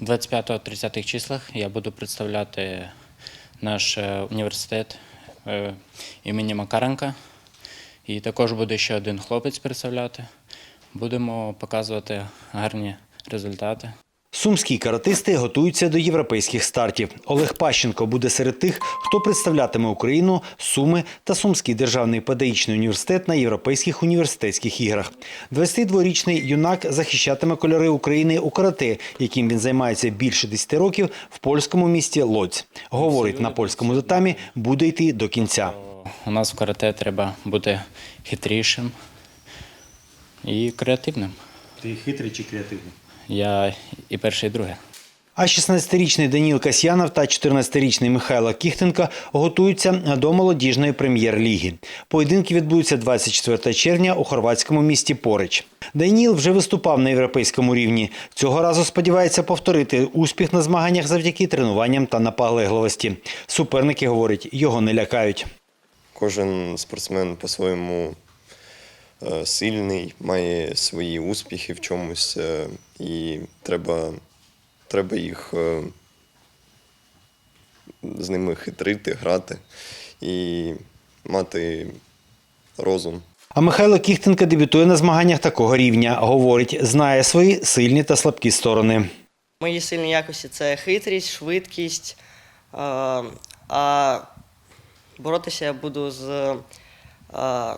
25-30 числах я буду представляти наш е, університет е, імені Макаренка. І також буде ще один хлопець представляти. Будемо показувати гарні результати. Сумські каратисти готуються до європейських стартів. Олег Пащенко буде серед тих, хто представлятиме Україну, Суми та Сумський державний педагогічний університет на європейських університетських іграх. 22-річний юнак захищатиме кольори України у карате, яким він займається більше 10 років в польському місті Лодзь. Говорить, на польському татамі буде йти до кінця. У нас в карате треба бути хитрішим і креативним. Ти хитрий чи креативний? Я і перше, і друге. А 16-річний Даніл Касьянов та 14-річний Михайло Кіхтенко готуються до молодіжної прем'єр-ліги. Поєдинки відбудуться 24 червня у хорватському місті Порич. Даніл вже виступав на європейському рівні. Цього разу сподівається повторити успіх на змаганнях завдяки тренуванням та наполегливості. Суперники говорять, його не лякають. Кожен спортсмен по-своєму сильний, має свої успіхи в чомусь, е, і треба, треба їх е, з ними хитрити, грати і мати розум. А Михайло Кіхтенко дебютує на змаганнях такого рівня. Говорить, знає свої сильні та слабкі сторони. Мої сильні якості це хитрість, швидкість. е, А боротися я буду з е,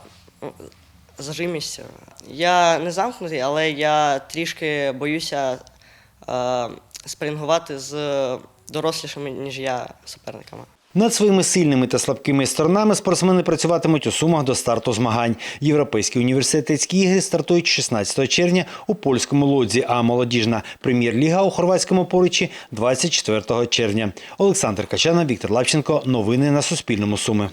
зажимістю. Я не замкнутий, але я трішки боюся е, спрингувати з дорослішими, ніж я, суперниками. Над своїми сильними та слабкими сторонами спортсмени працюватимуть у сумах до старту змагань. Європейські університетські ігри стартують 16 червня у польському лодзі, а молодіжна прем'єр-ліга у хорватському поричі 24 червня. Олександр Качана, Віктор Лавченко. Новини на Суспільному. Суми.